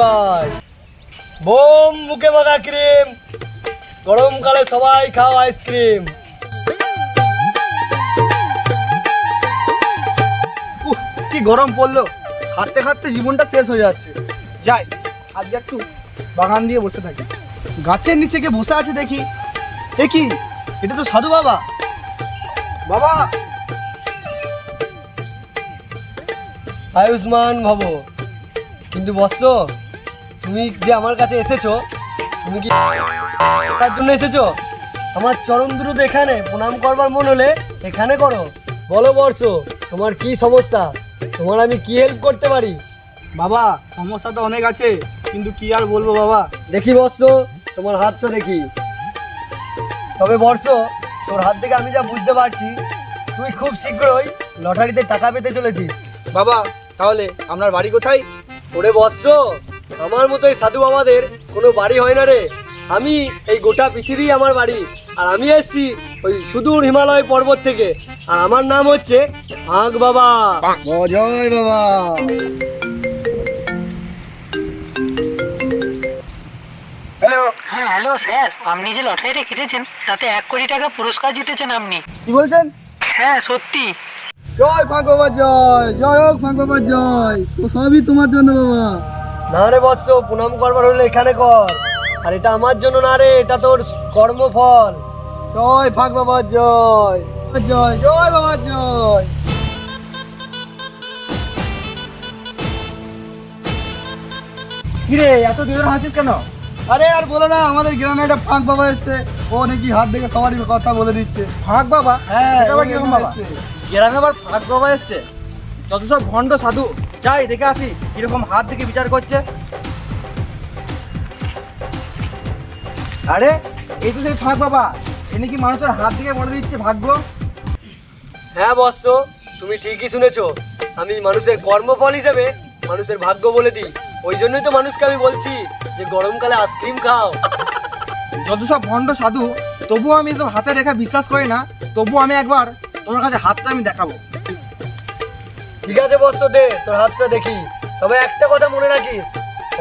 ভাই। বোম মুখে মাখা ক্রিম। গরমকালে সবাই খাও আইসক্রিম কি গরম পড়ল। হাঁটতে হাঁটতে জীবনটা শেষ হয়ে যাচ্ছে। যাই আজকে একটু বাগান দিয়ে বসে থাকি। গাছের নিচে কে বসে আছে দেখি। এ কি? এটা তো সাধু বাবা। বাবা! আয়ুষ্মান ভাবো কিন্তু বৎস তুমি যে আমার কাছে এসেছ তুমি কি তার জন্য এসেছ? আমার চরণ দ্রুত এখানে প্রণাম করবার মন হলে এখানে করো। বলো বর্ষ তোমার কি সমস্যা? তোমার আমি কি হেল্প করতে পারি? বাবা সমস্যা তো অনেক আছে কিন্তু কি আর বলব বাবা? দেখি বর্ষ তোমার হাতটা দেখি। তবে বর্ষ তোর হাত থেকে আমি যা বুঝতে পারছি তুই খুব শীঘ্রই লটারিতে টাকা পেতে চলেছিস। বাবা তাহলে আপনার বাড়ি কোথায়? ওরে বৎস আমার মতো এই সাধু বাবাদের কোনো বাড়ি হয় না রে। আমি এই গোটা পৃথিবী আমার বাড়ি আর আমি এসেছি ওই সুদূর হিমালয় পর্বত থেকে। আর আমার নাম হচ্ছে আঁক বাবা। জয় বাবা। হ্যালো হ্যাঁ হ্যালো স্যার। আপনি যে লটারিতে কেটেছেন তাতে এক কোটি টাকা পুরস্কার জিতেছেন আপনি। কি বলছেন? হ্যাঁ সত্যি। জয় ফাঁক বাবা জয়। জয় হোক ফাঁক বাবা জয়। তো সবই তোমার জন্য বাবা। না রে বৎস প্রণাম করবার হলে এখানে কর। আর এটা আমার জন্য না রে এটা তোর কর্মফল। জয় ফাঁক বাবা জয়। জয় জয় বাবা জয়। কিরে এত দূরে হাসিস কেন? আরে আর বলো না আমাদের গ্রামে একটা ফাঁক বাবা এসছে। ও নাকি হাত দেখে সবারই কথা বলে দিচ্ছে। ফাঁক বাবা? হ্যাঁ? গ্রামে আবার ফাঁক বাবা এসছে। যত সব ভণ্ড সাধু যাই দেখে আসি কীরকম হাত দেখে বিচার করছে। আরে এই তো সেই ফাঁক বাবা। এনে কি মানুষের হাত থেকে বলে দিচ্ছে ভাগ্য। হ্যাঁ বৎস তুমি ঠিকই শুনেছ। আমি মানুষের কর্মফল হিসেবে মানুষের ভাগ্য বলে দিই। ওই জন্যই তো মানুষকে আমি বলছি যে গরমকালে আইসক্রিম খাও। যত সব ভণ্ড সাধু তবুও আমি এসব হাতে রেখা বিশ্বাস করি না। তবুও আমি একবার তোমার কাছে হাতটা আমি দেখাবো। ঠিক আছে বৎস দে তোর হাতটা দেখি। তবে একটা কথা মনে রাখিস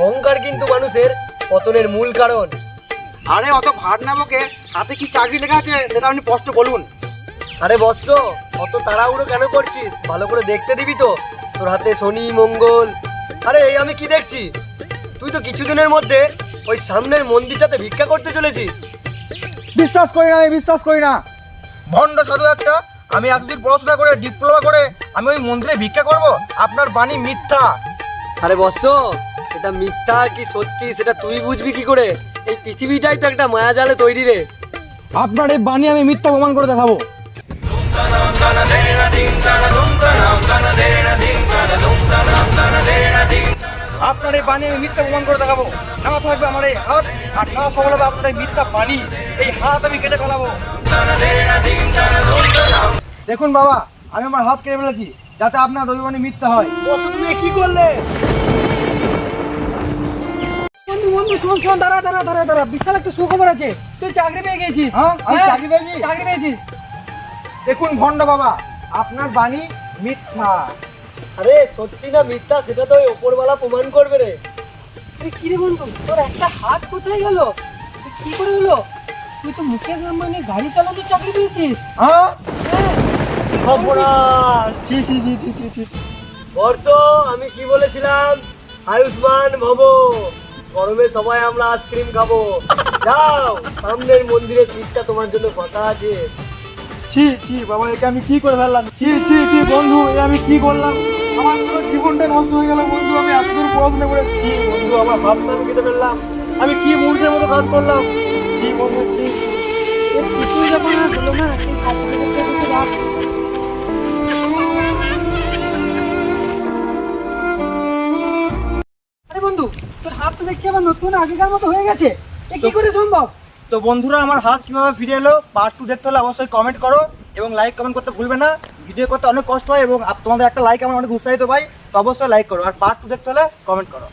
অহংকার কিন্তু মানুষের পতনের মূল কারণ। আরে অত ভাট নামকে হাতে কি চাকরি লেখা আছে সেটা আপনি স্পষ্ট বলুন। আরে বৎস অত তাড়াহুড়ো কেন করছিস? ভালো করে দেখতে দিবি তো তোর হাতে শনি মঙ্গল। আরে এই আমি কি দেখছি? তুই তো কিছুদিনের মধ্যে ওই সামনের মন্দিরটাতে ভিক্ষা করতে চলেছিস। বিশ্বাস করি না আমি বিশ্বাস করি না। ভণ্ড সাধু একটা আমি এতদিন পড়াশোনা করে ডিপ্লোমা করে আমি ওই মন্দিরে ভিক্ষা করব? আপনার বাণী মিথ্যা। আরে বৎস এটা মিথ্যা কি সত্যি সেটা তুই বুঝবি কি করে? এই পৃথিবীটাই তো একটা মায়া জালে তৈরি রে। আপনার এই বাণী আমি মিথ্যা প্রমাণ করে দেখাবো। আপনার এই বাণী আমি মিথ্যা প্রমাণ করে দেখাবো। না থাকবে আমার এই হাত আর না সফল হবে আপনার এই মিথ্যা বাণী। এই হাত আমি কেটে ফেলাবো দেখুন বাবা আমি আমার হাত কেটে ফেলেছি যাতে আপনার দৈবাণী মিথ্যা হয়। তুমি কি করলে? বন্ধু বন্ধু শোন শোন দাঁড়া দাঁড়া দাঁড়া দাঁড়া বিশাল একটা সুখবর আছে। তুই চাকরি পেয়ে গেছিস হ্যাঁ আমি চাকরি পেয়েছি। চাকরি পেয়েছিস? দেখুন ভণ্ড বাবা আপনার বাণী মিথ্যা। আরে সত্যি না মিথ্যা সেটা তো ওই ওপরওয়ালা প্রমাণ করবে রে। আরে কি রে বন্ধু তোর একটা হাত কোথায় গেল? কি করে হলো? তুই তো মুকেশ আম্বানি গাড়ি চালানোর চাকরি পেয়েছিস। হ্যাঁ? বর্ষ, আমি কি বলেছিলাম? আয়ুষ্মান ভব। গরমে সবাই আমরা আইসক্রিম খাব। যাও, সামনের মন্দিরের সিটটা তোমার জন্য কথা আছে। ছি ছি, বাবা, একে আমি কি করে ফেললাম? ছি ছি বন্ধু, এ আমি কি করলাম? আমার পুরো জীবনটা হয়ে গেল, বন্ধু, আমি এত দূর পড়াশোনা করে ছি, বন্ধু, আমার ভাবনা কেটে ফেললাম আমি কি মূর্খের মতো কাজ করলাম? ছি, বন্ধু, ছি। আর হলো না। তো দেখছি আবার নতুন আগেকার মতো হয়ে গেছে। এ কি করে সম্ভব? তো বন্ধুরা আমার হাত কীভাবে ফিরে এলো পার্ট টু দেখতে হলে অবশ্যই কমেন্ট করো এবং লাইক কমেন্ট করতে ভুলবে না। ভিডিও করতে অনেক কষ্ট হয় এবং তোমাদের একটা লাইক আমার অনেক উৎসাহিত ভাই তো অবশ্যই লাইক করো। আর পার্ট টু দেখতে হলে কমেন্ট করো।